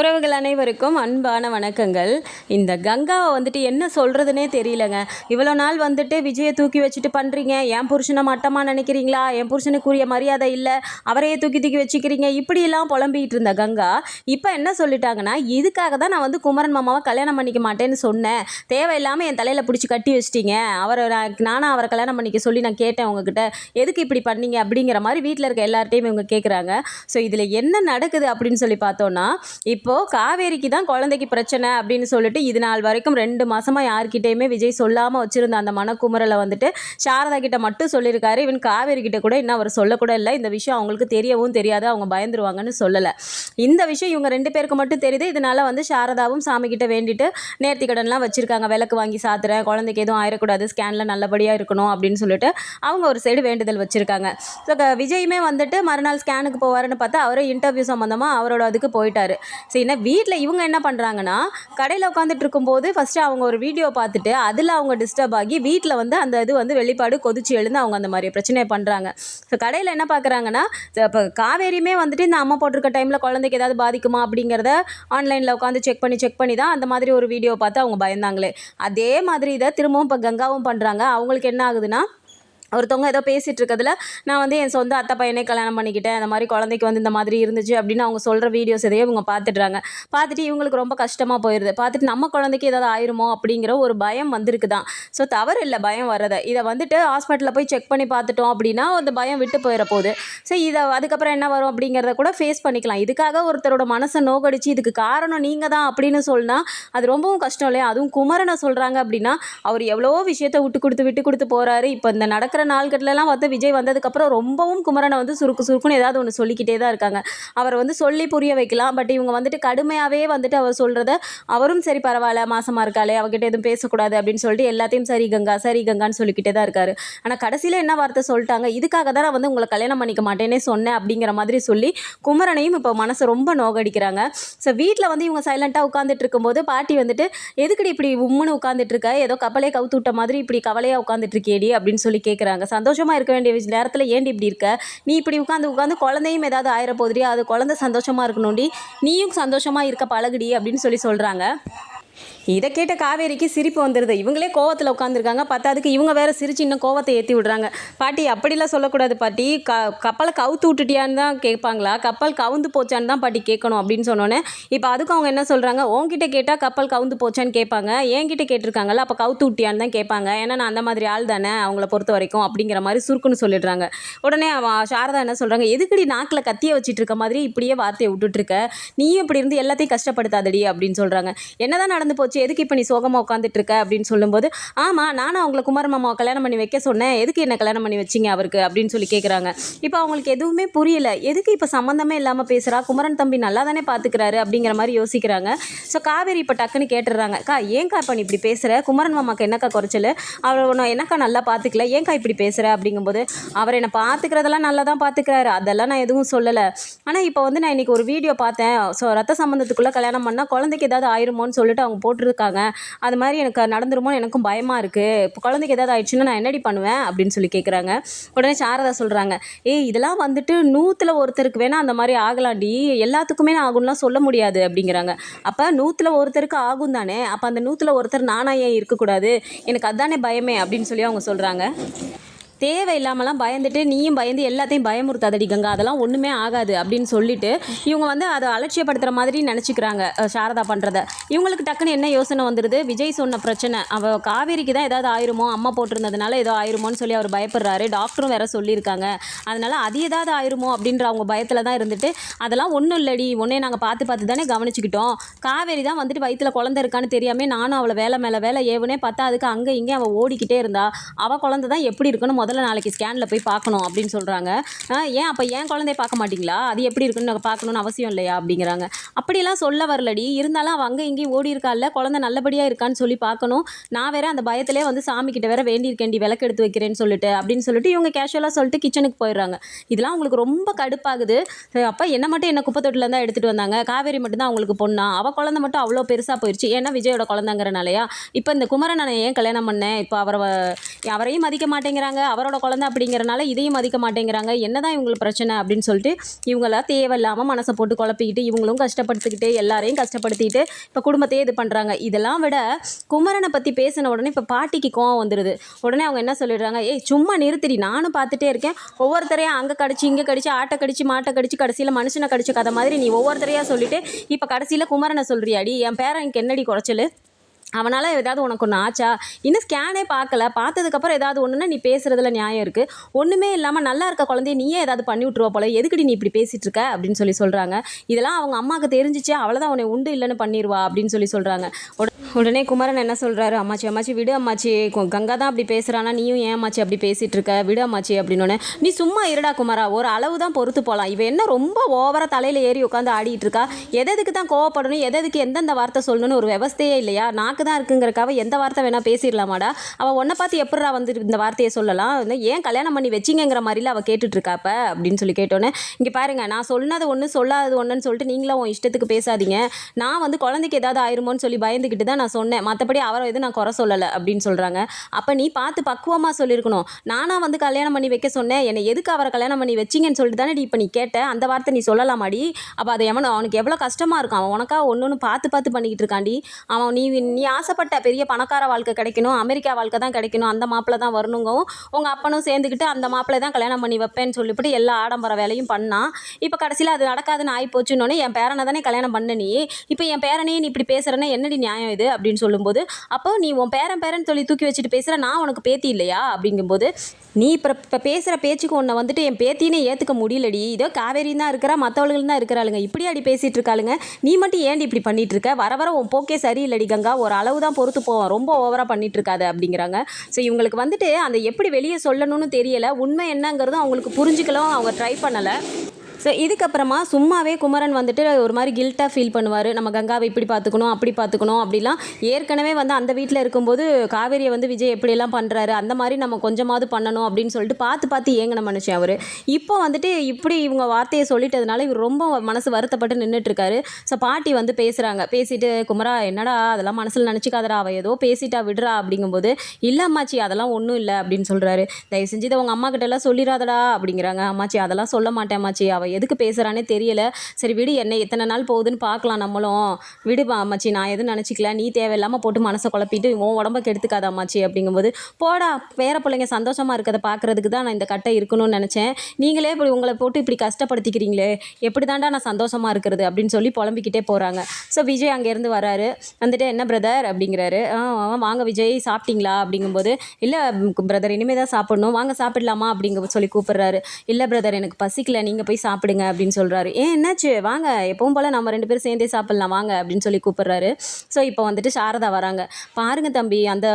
உறவுகள் அனைவருக்கும் அன்பான வணக்கங்கள். இந்த கங்காவை வந்துட்டு என்ன சொல்கிறதுனே தெரியலங்க. இவ்வளோ நாள் வந்துட்டு விஜயை தூக்கி வச்சுட்டு பண்ணுறீங்க என் புருஷனை மட்டமாக நினைக்கிறீங்களா? என் புருஷனுக்குரிய மரியாதை இல்லை. அவரையே தூக்கி தூக்கி வச்சுக்கிறீங்க. இப்படியெல்லாம் புலம்பிக்கிட்டு இருந்த கங்கா இப்போ என்ன சொல்லிட்டாங்கன்னா இதுக்காக தான் நான் வந்து குமரன் மாமாவை கல்யாணம் பண்ணிக்க மாட்டேன்னு சொன்னேன். தேவையில்லாமல் என் தலையில் பிடிச்சி கட்டி வச்சிட்டீங்க. அவரை நான் நானும் அவரை கல்யாணம் பண்ணிக்க சொல்லி நான் கேட்டேன் உங்ககிட்ட. எதுக்கு இப்படி பண்ணீங்க? அப்படிங்கிற மாதிரி வீட்டில் இருக்க எல்லார்ட்டையும் இவங்க கேட்குறாங்க ஸோ இதில் என்ன நடக்குது அப்படின்னு சொல்லி பார்த்தோன்னா இப்போது காவேரிக்கு தான் குழந்தைக்கு பிரச்சனை அப்படின்னு சொல்லிட்டு இது நாள் வரைக்கும் ரெண்டு மாதமாக யார்கிட்டயுமே விஜய் சொல்லாமல் வச்சுருந்த அந்த மனக்குமுறலை வந்துட்டு சாரதா கிட்ட மட்டும் சொல்லியிருக்காரு. இவன் காவேரி கிட்ட கூட இன்னும் அவர் சொல்லக்கூட இல்லை. இந்த விஷயம் அவங்களுக்கு தெரியவும் தெரியாது. அவங்க பயந்துருவாங்கன்னு சொல்லலை. இந்த விஷயம் இவங்க ரெண்டு பேருக்கு மட்டும் தெரியுது. இதனால் வந்து சாரதாவும் சாமி கிட்ட வேண்டிட்டு நேர்த்தி கடன்லாம் வச்சுருக்காங்க. விளக்கு வாங்கி சாத்துறேன். குழந்தைக்கு எதுவும் ஆயிடக்கூடாது ஸ்கேனில் நல்லபடியாக இருக்கணும் அப்படின்னு சொல்லிட்டு அவங்க ஒரு சைடு வேண்டுதல் வச்சுருக்காங்க. ஸோ விஜயுமே வந்துட்டு மறுநாள் ஸ்கேனுக்கு போவாருன்னு பார்த்தா அவரே இன்டர்வியூ சம்மந்தமாக அவரோட அதுக்கு போயிட்டார். சரி என்ன வீட்டில் இவங்க என்ன பண்ணுறாங்கன்னா கடையில் உட்காந்துட்டு இருக்கும்போது ஃபஸ்ட்டு அவங்க ஒரு வீடியோ பார்த்துட்டு அதில் அவங்க டிஸ்டர்ப் ஆகி வீட்டில் வந்து அந்த இது வந்து வெளிப்பாடு கொதிச்சு எழுந்து அவங்க அந்த மாதிரி பிரச்சனையை பண்ணுறாங்க ஸோ கடையில் என்ன பார்க்குறாங்கன்னா இப்போ காவேரியுமே வந்துட்டு இந்த அம்மா போட்டிருக்க டைமில் குழந்தைக்கு ஏதாவது பாதிக்குமா அப்படிங்கிறத ஆன்லைனில் உட்காந்து செக் பண்ணி செக் பண்ணி தான் அந்த மாதிரி ஒரு வீடியோ பார்த்து அவங்க பயந்தாங்களே. அதே மாதிரி இதை திரும்பவும் இப்போ கங்காவும் பண்ணுறாங்க அவங்களுக்கு என்ன ஆகுதுன்னா ஒருத்தவங்க ஏதோ பேசிகிட்டு இருக்கிறதுல நான் வந்து என் சொந்த அத்தை பையனே கல்யாணம் பண்ணிக்கிட்டேன். அந்த மாதிரி குழந்தைக்கு வந்து இந்த மாதிரி இருந்துச்சு அப்படின்னு அவங்க சொல்கிற வீடியோஸ் எதையோ இவங்க பார்த்துட்றாங்க பார்த்துட்டு இவங்களுக்கு ரொம்ப கஷ்டமாக போயிடுது பார்த்துட்டு நம்ம குழந்தைக்கு ஏதாவது ஆயிருமோ அப்படிங்கிற ஒரு பயம் வந்திருக்கு தான் ஸோ தவறு இல்லை பயம் வர்றதை. இதை வந்துட்டு ஹாஸ்பிட்டலில் போய் செக் பண்ணி பார்த்துட்டோம் அப்படின்னா அந்த பயம் விட்டு போயிட போகுது ஸோ இதை அதுக்கப்புறம் என்ன வரும் அப்படிங்கிறத கூட ஃபேஸ் பண்ணிக்கலாம். இதுக்காக ஒருத்தரோட மனசை நோக்கடிச்சு இதுக்கு காரணம் நீங்கள் தான் அப்படின்னு சொன்னால் அது ரொம்பவும் கஷ்டம் இல்லையா? அதுவும் குமரனை சொல்கிறாங்க அப்படின்னா அவர் எவ்வளோ விஷயத்தை விட்டு கொடுத்து விட்டு கொடுத்து போகிறாரு இப்போ இந்த நடக்க பார்க்குற நாள்கட்லலாம் வந்து விஜய் வந்ததுக்கப்புறம் ரொம்பவும் குமரனை வந்து சுருக்கு சுருக்குன்னு ஏதாவது ஒன்று சொல்லிக்கிட்டே தான் இருக்காங்க. அவர் வந்து சொல்லி புரிய வைக்கலாம். பட் இவங்க வந்துட்டு கடுமையாகவே வந்துட்டு அவர் சொல்கிறத அவரும் சரி பரவாயில்ல மாசமாக இருக்காளே அவகிட்ட எதுவும் பேசக்கூடாது அப்படின்னு சொல்லிட்டு எல்லாத்தையும் சரி கங்கா சரி கங்கான்னு சொல்லிக்கிட்டே தான் இருக்காரு. ஆனால் கடைசியில் என்ன வார்த்தை சொல்லிட்டாங்க? இதுக்காக தான் நான் வந்து உங்களை கல்யாணம் பண்ணிக்க மாட்டேனே சொன்னேன் அப்படிங்கிற மாதிரி சொல்லி குமரனையும் இப்போ மனசை ரொம்ப நோகடிக்கிறாங்க. ஸோ வீட்டில் வந்து இவங்க சைலண்ட்டாக உட்காந்துட்டு இருக்கும்போது பாட்டி வந்துட்டு எதுக்கடி இப்படி உம்முன்னு உட்காந்துட்டு இருக்க? ஏதோ கப்பலே கவுத்து விட்ட மாதிரி இப்படி கவலையாக உட்காந்துட்டு இருக்கேடி அப்படின்னு சொல்லி கேட்குறாங்க சந்தோஷமாக இருக்க வேண்டிய நேரத்தில் ஏன்டி இப்படி இருக்க? நீ இப்படி உட்காந்து உட்காந்து குழந்தையும் ஏதாவது ஆயிர போதுடி அது குழந்தை சந்தோஷமாக இருக்கணும்டி. நீயும் சந்தோஷமாக இருக்க பழகுடி அப்படின்னு சொல்லி சொல்கிறாங்க இதை கேட்ட காவேரிக்கு சிரிப்பு வந்துடுது இவங்களே கோவத்தில் உட்காந்துருக்காங்க பத்தாதுக்கு இவங்க வேற சிரிச்சு இன்னும் கோவத்தை ஏற்றி விடுறாங்க. பாட்டி அப்படிலாம் சொல்லக்கூடாது பாட்டி. க கப்பலை கவுத்து விட்டுட்டியான்னு தான் கேட்பாங்களா? கப்பல் கவுந்து போச்சான்னு தான் பாட்டி கேட்கணும் அப்படின்னு சொன்னோன்னே இப்போ அதுக்கு அவங்க என்ன சொல்கிறாங்க உன்கிட்ட கேட்டால் கப்பல் கவுந்து போச்சான்னு கேட்பாங்க. என்கிட்ட கேட்டிருக்காங்கல்ல அப்போ கவுத்து விட்டியான்னு தான் கேட்பாங்க. ஏன்னா நான் அந்த மாதிரி ஆள் தானே அவங்கள பொறுத்த வரைக்கும் அப்படிங்கிற மாதிரி சுருக்குன்னு சொல்லிடுறாங்க. உடனே அவன் சாரதா என்ன சொல்கிறாங்க எதுக்கடி நாக்கில் கத்திய வச்சுட்டு இருக்க மாதிரி இப்படியே வார்த்தையை விட்டுட்டுருக்க நீயும் இப்படி இருந்து எல்லாத்தையும் கஷ்டப்படுத்தாதடி அப்படின்னு சொல்கிறாங்க என்னதான் நடந்து போச்சு. எதுக்கு இப்போ நீ சோகமாக உட்காந்துட்டு இருக்க அப்படின்னு சொல்லும்போது ஆமாம் நானும் அவங்கள குமார மாமாவை கல்யாணம் பண்ணி வைக்க சொன்னேன். எதுக்கு என்ன கல்யாணம் பண்ணி வச்சிங்க அவருக்கு? அப்படின்னு சொல்லி கேட்குறாங்க இப்போ அவங்களுக்கு எதுவுமே புரியல. எதுக்கு இப்போ சம்மந்தமே இல்லாமல் பேசுகிறா குமரன் தம்பி நல்லா தானே பார்த்துக்கிறாரு அப்படிங்கிற மாதிரி யோசிக்கிறாங்க. ஸோ காவேரி இப்போ டக்குன்னு கேட்டுடுறாங்க. அக்கா ஏன்க்கா இப்போ நீ இப்படி பேசுகிற குமரன் மாமாக்கு என்னக்கா குறைச்சல்? அவர் நான் என்னக்கா நல்லா பார்த்துக்கல ஏன்க்கா இப்படி பேசுகிற அப்படிங்கும்போது அவர் என்னை பார்த்துக்கிறதெல்லாம் நல்லா தான் பார்த்துக்கிறாரு அதெல்லாம் நான் எதுவும் சொல்லலை. ஆனால் இப்போ வந்து நான் இன்றைக்கி ஒரு வீடியோ பார்த்தேன். ஸோ ரத்த சம்மந்தத்துக்குள்ளே கல்யாணம் பண்ணால் குழந்தைக்கு ஏதாவது ஆயிருமோன்னு சொல்லிட்டு அவங்க போட்டிருக்காங்க. அது மாதிரி எனக்கு நடந்துருமோன்னு எனக்கும் பயமாக இருக்குது இப்போ குழந்தைக்கு ஏதாவது ஆயிடுச்சுன்னா நான் என்னடி பண்ணுவேன்? அப்படின்னு சொல்லி கேட்குறாங்க உடனே சாரதா சொல்கிறாங்க ஏய் இதெல்லாம் வந்துட்டு நூற்றில் ஒருத்தருக்கு வேணால் அந்த மாதிரி ஆகலாண்டி எல்லாத்துக்குமே நான் ஆகும்லாம் சொல்ல முடியாது. அப்படிங்கிறாங்க. அப்போ நூற்றில் ஒருத்தருக்கு ஆகும் தானே? அப்போ அந்த நூற்றில் ஒருத்தர் நானாக ஏன் இருக்கக்கூடாது. எனக்கு அதுதானே பயமே அப்படின்னு சொல்லி அவங்க சொல்கிறாங்க தேவையில்லாமலாம் பயந்துட்டு நீயும் பயந்து எல்லாத்தையும் பயமுறுத்தாதடி கங்கா. அதெல்லாம் ஒன்றுமே ஆகாது அப்படின்னு சொல்லிட்டு இவங்க வந்து அதை அலட்சியப்படுத்துகிற மாதிரி நினச்சிக்கிறாங்க சாரதா பண்ணுறத இவங்களுக்கு டக்குன்னு என்ன யோசனை வந்துடுது விஜய் சொன்ன பிரச்சனை. அவ காவேரிக்கு தான் ஏதாவது ஆயிருமோ? அம்மா போட்டிருந்ததுனால ஏதோ ஆயிருமோன்னு சொல்லி அவர் பயப்படுறாரு. டாக்டரும் வேற சொல்லியிருக்காங்க. அதனால அது ஏதாவது ஆயிருமோ அப்படின்ற அவங்க பயத்தில் தான் இருந்துட்டு அதெல்லாம் ஒன்றும் இல்லடி. உன்னே நாங்கள் பார்த்து பார்த்து தானே கவனிச்சுக்கிட்டோம். காவேரி தான் வந்துட்டு வயிற்றில் குழந்தை இருக்கான்னு தெரியாமல் நானும் அவளை வேலை மேலே வேலை ஏவுனே பார்த்தா அதுக்கு அங்கே இங்கே அவள் ஓடிக்கிட்டே இருந்தா. அவள் குழந்தை தான் எப்படி இருக்குன்னு முதல்ல நாளைக்கு ஸ்கேனில் போய் பார்க்கணும் அப்படின்னு சொல்கிறாங்க ஏன் அப்போ ஏன் குழந்தைய பார்க்க மாட்டிங்களா? அது எப்படி இருக்குன்னு நாங்கள் பார்க்கணுன்னு அவசியம் இல்லையா? அப்படிங்கிறாங்க. அப்படியெல்லாம் சொல்ல வரலடி. இருந்தாலும் அவள் அங்கே இங்கேயும் ஓடி இருக்கால்ல குழந்தை நல்லபடியாக இருக்கான்னு சொல்லி பார்க்கணும். நான் வேற அந்த பயத்திலே வந்து சாமி கிட்ட வேற வேண்டியிருக்கேன்டி விளக்கு எடுத்து வைக்கிறேன்னு சொல்லிட்டு அப்படின்னு சொல்லிட்டு இவங்க கேஷுவலாக சொல்லிட்டு கிச்சனுக்கு போயிடுறாங்க. இதெல்லாம் அவங்களுக்கு ரொம்ப கடுப்பாகுது. அப்போ என்ன மட்டும் என்ன குப்பை தொட்டில் தான் எடுத்துகிட்டு வந்தாங்க? காவேரி மட்டும்தான் அவங்களுக்கு பொண்ணா? அவள் குழந்தை மட்டும் அவ்வளோ பெருசாக போயிடுச்சு ஏன்னா விஜயோட குழந்தைங்கிறனாலயா? இப்போ இந்த குமரன் நான் ஏன் கல்யாணம் பண்ணேன். இப்போ அவரை அவரையும் மதிக்க மாட்டேங்கிறாங்க. அவரோட குழந்தை அப்படிங்கிறனால இதையும் மதிக்க மாட்டேங்கிறாங்க. என்னதான் இவங்களுக்கு பிரச்சனை அப்படின்னு சொல்லிட்டு இவங்களாம் தேவையில்லாமல் மனசை போட்டு குழப்பிக்கிட்டு இவங்களும் கஷ்டப்படுத்திக்கிட்டு எல்லாரையும் கஷ்டப்படுத்திக்கிட்டு இப்போ குடும்பத்தையே இது பண்ணுறாங்க இதெல்லாம் விட குமரனை பற்றி பேசின உடனே இப்போ பாட்டிக்கு கோவம் வந்துடுது உடனே அவங்க என்ன சொல்லிடுறாங்க? ஏய் சும்மா நிறுத்திடி நானும் பார்த்துட்டே இருக்கேன். ஒவ்வொருத்தரையும் அங்கே கடிச்சு இங்கே கடிச்சு ஆட்டை கடிச்சு மாட்டை கடிச்சு கடைசியில் மனுஷனை கடிச்ச கதை மாதிரி நீ ஒவ்வொருத்தரையாக சொல்லிட்டு இப்போ கடைசியில் குமரனை சொல்கிறியாடி என் பேரன் என்னடி குறைச்சல்? அவனால் ஏதாவது உனக்கு ஒன்று ஆச்சா? இன்னும் ஸ்கேனே பார்க்கல. பார்த்ததுக்கப்புறம் ஏதாவது ஒன்றுனா நீ பேசுகிறதுல நியாயம் இருக்குது ஒன்றுமே இல்லாமல் நல்லா இருக்க குழந்தைய நீயே ஏதாவது பண்ணி விட்ருவா போல. எதுக்கடி நீ இப்படி பேசிகிட்டு இருக்க? அப்படின்னு சொல்லி சொல்கிறாங்க இதெல்லாம் அவங்க அம்மாவுக்கு தெரிஞ்சிச்சு. அவ்வளோதான் உன்னை உண்டு இல்லைன்னு பண்ணிடுவா அப்படின்னு சொல்லி சொல்கிறாங்க உடனே உடனே குமரன் என்ன சொல்கிறாரு அம்மாச்சி அம்மாச்சி விடு அம்மாச்சி. கங்கா தான் அப்படி பேசுகிறானா நீயும் ஏன் அம்மாச்சி அப்படி பேசிகிட்டு இருக்க? விடு அம்மாச்சி அப்படின்னோடனே நீ சும்மா இருடா குமாரா. ஒரு அளவு தான் பொறுத்து போகலாம் இவ என்ன ரொம்ப ஓவராக தலையில் ஏறி உட்காந்து ஆடிட்டு இருக்கா? எதுக்கு தான் கோவப்படணும்? எதுக்கு எந்தெந்த வார்த்தை சொல்லணும்னு ஒரு விவஸ்தையே இல்லையா? நாக்கு தான் இருக்குங்கிறக்காக எந்த வார்த்தை வேணால் பேசிடலாமாடா? அவள் உன்னை பார்த்து எப்படிடா வந்து இந்த வார்த்தையை சொல்லலாம்? ஏன் கல்யாணம் பண்ணி வச்சிங்கிற மாதிரில அவள் கேட்டுட்ருக்காப்ப அப்படின்னு சொல்லி கேட்டோன்னே இங்கே பாருங்க. நான் சொன்னது ஒன்று சொல்லாதது ஒன்றுன்னு சொல்லிட்டு நீங்களும் உன் இஷ்டத்துக்கு பேசாதீங்க. நான் வந்து குழந்தைக்கு ஏதாவது ஆயிருமோன்னு சொல்லி பயந்துக்கிட்டு தான் நான் சொன்னேன். மற்றபடி அவரை எதுவும் நான் குறை சொல்லலை அப்படின்னு சொல்கிறாங்க அப்போ நீ பார்த்து பக்குவமாக சொல்லியிருக்கணும். நானாக வந்து கல்யாணம் பண்ணி வைக்க சொன்னேன். என்னை எதுக்கு அவரை கல்யாணம் பண்ணி வச்சிங்கன்னு சொல்லிட்டு தானே இப்போ நீ கேட்ட? அந்த வார்த்தை நீ சொல்லலாமாடி? அப்போ அதை எவனோ அவனுக்கு எவ்வளோ கஷ்டமாக இருக்கும். அவன் உனக்கா ஒன்று ஒன்று பார்த்து பார்த்து பண்ணிக்கிட்டு இருக்காண்டி அவன் நீ நீ ஆசைப்பட்ட பெரிய பணக்கார வாழ்க்கை கிடைக்கணும். அமெரிக்கா வாழ்க்கை தான் கிடைக்கணும். அந்த மாப்பிள்ளை தான் வரணுங்கவும் உங்கள் அப்பனும் சேர்ந்துக்கிட்டு அந்த மாப்பிள்ளை தான் கல்யாணம் பண்ணி வைப்பேன்னு சொல்லிவிட்டு எல்லா ஆடம்பர வேலையும் பண்ணான் இப்போ கடைசியில் அது நடக்காதுன்னு ஆகி போச்சுன்னொன்னே என் பேரனை தானே கல்யாணம் பண்ண நீ. இப்போ என் பேரனையே நீ இப்படி பேசுகிறேன்னா என்னடி நியாயம் இது? அப்படின்னு சொல்லும்போது அப்போ நீ உன் பேரன் பேரன் சொல்லி தூக்கி வச்சுட்டு பேசுகிற நான் உனக்கு பேத்தி இல்லையா? அப்படிங்கும்போது நீ இப்போ இப்போ பேசுகிற பேச்சுக்கு உன்னை வந்துட்டு என் பேத்தினே ஏற்றுக்க முடியலடி. இதோ காவேரி தான் இருக்கிறா மற்றவளுகள் தான் இருக்கிறாளுங்க. இப்படி அடி பேசிகிட்டு இருக்காளுங்க. நீ மட்டும் ஏன்டி இப்படி பண்ணிட்டு இருக்க? வர வர உன் போக்கே சரியில்லடி கங்கா. ஒரு அளவு தான் பொறுத்து போவோம் ரொம்ப ஓவராக பண்ணிட்டு இருக்காது அப்படிங்கிறாங்க. ஸோ இவங்களுக்கு வந்துட்டு அந்த எப்படி வெளியே சொல்லணும்னு தெரியலை. உண்மை என்னங்கிறதும் அவங்களுக்கு புரிஞ்சுக்கலாம். அவங்க ட்ரை பண்ணலை. ஸோ இதுக்கப்புறமா சும்மாவே குமரன் வந்துட்டு ஒரு மாதிரி கில்ட்டாக ஃபீல் பண்ணுவார். நம்ம கங்காவை இப்படி பார்த்துக்கணும் அப்படி பார்த்துக்கணும் அப்படிலாம். ஏற்கனவே வந்து அந்த வீட்டில் இருக்கும்போது காவேரியை வந்து விஜய் எப்படியெல்லாம் பண்ணுறாரு அந்த மாதிரி நம்ம கொஞ்சமாவது பண்ணணும் அப்படின்னு சொல்லிட்டு பார்த்து பார்த்து ஏங்கின மனுஷன் அவர். இப்போ வந்துட்டு இப்படி இவங்க வார்த்தையை சொல்லிட்டதுனால இவர் ரொம்ப மனசு வருத்தப்பட்டு நின்றுட்டுருக்காரு ஸோ பாட்டி வந்து பேசுகிறாங்க பேசிட்டு குமரா என்னடா அதெல்லாம் மனசில் நினச்சிக்காதடா. அவள் ஏதோ பேசிட்டா விடுறா. அப்படிங்கும்போது இல்லை அம்மாச்சி அதெல்லாம் ஒன்றும் இல்லை. அப்படின்னு சொல்கிறாரு தயவு செஞ்சு இதை உங்கள் அம்மா கிட்ட எல்லாம் சொல்லிடாதடா அப்படிங்கிறாங்க. அம்மாச்சி அதெல்லாம் சொல்ல மாட்டேன் அம்மாச்சி. அவள் எதுக்கு பேசுகிறானே தெரியல. சரி விடு என்ன எத்தனை நாள் போகுதுன்னு பார்க்கலாம் நம்மளும். விடுப்பா அம்மாச்சி நான் எதுவும் நினச்சிக்கல. நீ தேவையில்லாமல் போட்டு மனசை குழப்பிட்டு உன் உடம்ப கெடுத்துக்காத அம்மாச்சி அப்படிங்கும்போது போடா பேர பிள்ளைங்க சந்தோஷமாக இருக்கிறத பார்க்குறதுக்கு தான் நான் இந்த கட்டை இருக்கணும்னு நினச்சேன். நீங்களே இப்படி உங்களை போட்டு இப்படி கஷ்டப்படுத்திக்கிறீங்களே எப்படி தாண்டா நான் சந்தோஷமாக இருக்கிறது அப்படின்னு சொல்லி புலம்பிக்கிட்டே போகிறாங்க ஸோ விஜய் அங்கேருந்து வராரு. வந்துட்டு என்ன பிரதர் அப்படிங்கிறாரு. ஆ வாங்க விஜய் சாப்பிட்டீங்களா? அப்படிங்கும்போது இல்லை பிரதர் இனிமேல் தான் சாப்பிடணும். வாங்க சாப்பிடலாமா? அப்படிங்க சொல்லி கூப்பிடுறாரு. இல்லை பிரதர் எனக்கு பசிக்கல. நீங்கள் போய் சாப்பிடுங்க அப்படின்னு சொல்கிறாரு ஏன் என்னாச்சு? வாங்க. எப்பவும் போல் நம்ம ரெண்டு பேரும் சேர்ந்தே சாப்பிட்லாம். வாங்க அப்படின்னு சொல்லி கூப்பிட்றாரு. ஸோ இப்போ வந்துட்டு சாரதா வராங்க. பாருங்க தம்பி அந்த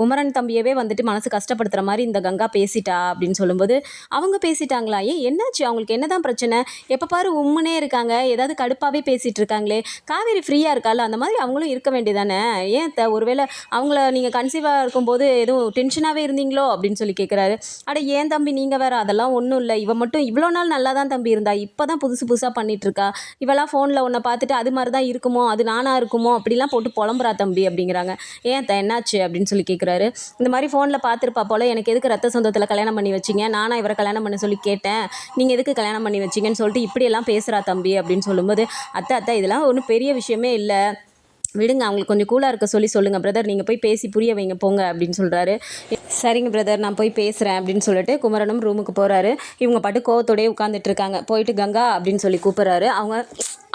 குமரன் தம்பியவே வந்துட்டு மனசு கஷ்டப்படுத்துகிற மாதிரி இந்த கங்கா பேசிட்டா அப்படின்னு சொல்லும்போது அவங்க பேசிட்டாங்களா? ஏன் என்னாச்சு? அவங்களுக்கு என்னதான் பிரச்சனை? எப்போ பாரு உம்முனே இருக்காங்க. ஏதாவது கடுப்பாகவே பேசிகிட்டு இருக்காங்களே. காவேரி ஃப்ரீயாக இருக்கால அந்த மாதிரி அவங்களும் இருக்க வேண்டியதானே? ஏன் த ஒருவேளை அவங்கள நீங்கள் கன்சீவாக இருக்கும்போது எதுவும் டென்ஷனாகவே இருந்தீங்களோ? அப்படின்னு சொல்லி கேட்குறாரு அட ஏன் தம்பி? நீங்கள் வேறு அதெல்லாம் ஒன்றும் இல்லை. இவன் மட்டும் இவ்வளோ நாள் நல்லா தான் தம்பி இருந்தா இப்போ தான் புதுசு புதுசாக பண்ணிட்டு இருக்கா இவெல்லாம் ஃபோனில் உன்னை பார்த்துட்டு அது மாதிரி தான் இருக்குமோ அது நானா இருக்குமோ அப்படிலாம் போட்டு புலம்புறா தம்பி அப்படிங்கிறாங்க. ஏன் த என்னாச்சு? அப்படின்னு சொல்லி கேட்குறாரு இந்த மாதிரி ஃபோனில் பார்த்துருப்பா போல எனக்கு எதுக்கு ரத்த சொந்தத்தில் கல்யாணம் பண்ணி வச்சிங்க? நானாக இவரை கல்யாணம் பண்ண சொல்லி கேட்டேன். நீங்கள் எதுக்கு கல்யாணம் பண்ணி வச்சிங்கன்னு சொல்லிட்டு இப்படியெல்லாம் பேசுகிறா தம்பி அப்படின்னு சொல்லும்போது அத்தை அத்தை இதெல்லாம் ஒன்றும் பெரிய விஷயமே இல்லை. விடுங்க அவங்களுக்கு கொஞ்சம் கூலாக இருக்க சொல்லி சொல்லுங்கள் பிரதர் நீங்கள் போய் பேசி புரிய வைங்க போங்க அப்படின்னு சொல்கிறாரு சரிங்க பிரதர் நான் போய் பேசுகிறேன் அப்படின்னு சொல்லிட்டு குமரனும் ரூமுக்கு போகிறாரு இவங்க பாட்டு கோவத்தோடயே உட்காந்துட்டு இருக்காங்க. போயிட்டு கங்கா அப்படின்னு சொல்லி கூப்பிட்றாரு. அவங்க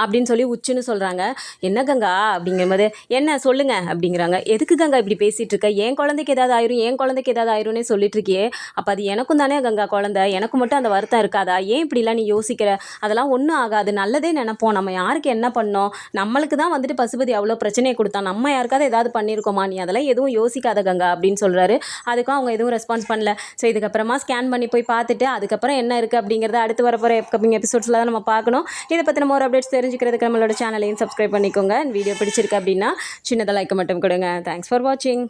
அப்படின்னு சொல்லி உச்சுன்னு சொல்கிறாங்க என்ன கங்கா அப்படிங்கும்போது என்ன சொல்லுங்கள் அப்படிங்கிறாங்க. எதுக்கு கங்கா இப்படி பேசிகிட்டு இருக்க? என் குழந்தைக்கு ஏதாவது ஆயிரும் என் குழந்தைக்கு ஏதாவது ஆயிரும்னே சொல்லிட்டு இருக்கியே. அப்போ அது எனக்கும் தானே கங்கா குழந்தை. எனக்கு மட்டும் அந்த வருத்தம் இருக்காதா? ஏன் இப்படிலாம் நீ யோசிக்கிற? அதெல்லாம் ஒன்றும் ஆகாது. நல்லதே நினைப்போம். நம்ம யாருக்கு என்ன பண்ணோம்? நம்மளுக்கு தான் வந்துட்டு பசுபதி அவ்வளோ பிரச்சனை பிரச்சனையை கொடுத்தான் நம்ம யாருக்காவது ஏதாவது பண்ணியிருக்கோமா நீ அதெல்லாம் எதுவும் யோசிக்காத கங்கா அப்படின்னு சொல்கிறாரு அதுக்கும் அவங்க எதுவும் ரெஸ்பான்ஸ் பண்ணல. ஸோ இதுக்கப்புறமா ஸ்கேன் பண்ணி போய் பார்த்துட்டு அதுக்கப்புறம் என்ன இருக்குது அப்படிங்கிறத அடுத்து வரப்போகிற எப்கமிங் எபிசோட்ஸில் தான் நம்ம பார்க்கணும். இதை பற்றின மோர் அப்டேட்ஸ் தெரிஞ்சுக்கிறதுக்கு நம்மளோட சேனலையும் சப்ஸ்கிரைப் பண்ணிக்கோங்க. வீடியோ பிடிச்சிருக்கு அப்படின்னா சின்னதாக லைக் மட்டும் கொடுங்க. தேங்க்ஸ் ஃபார் வாட்சிங்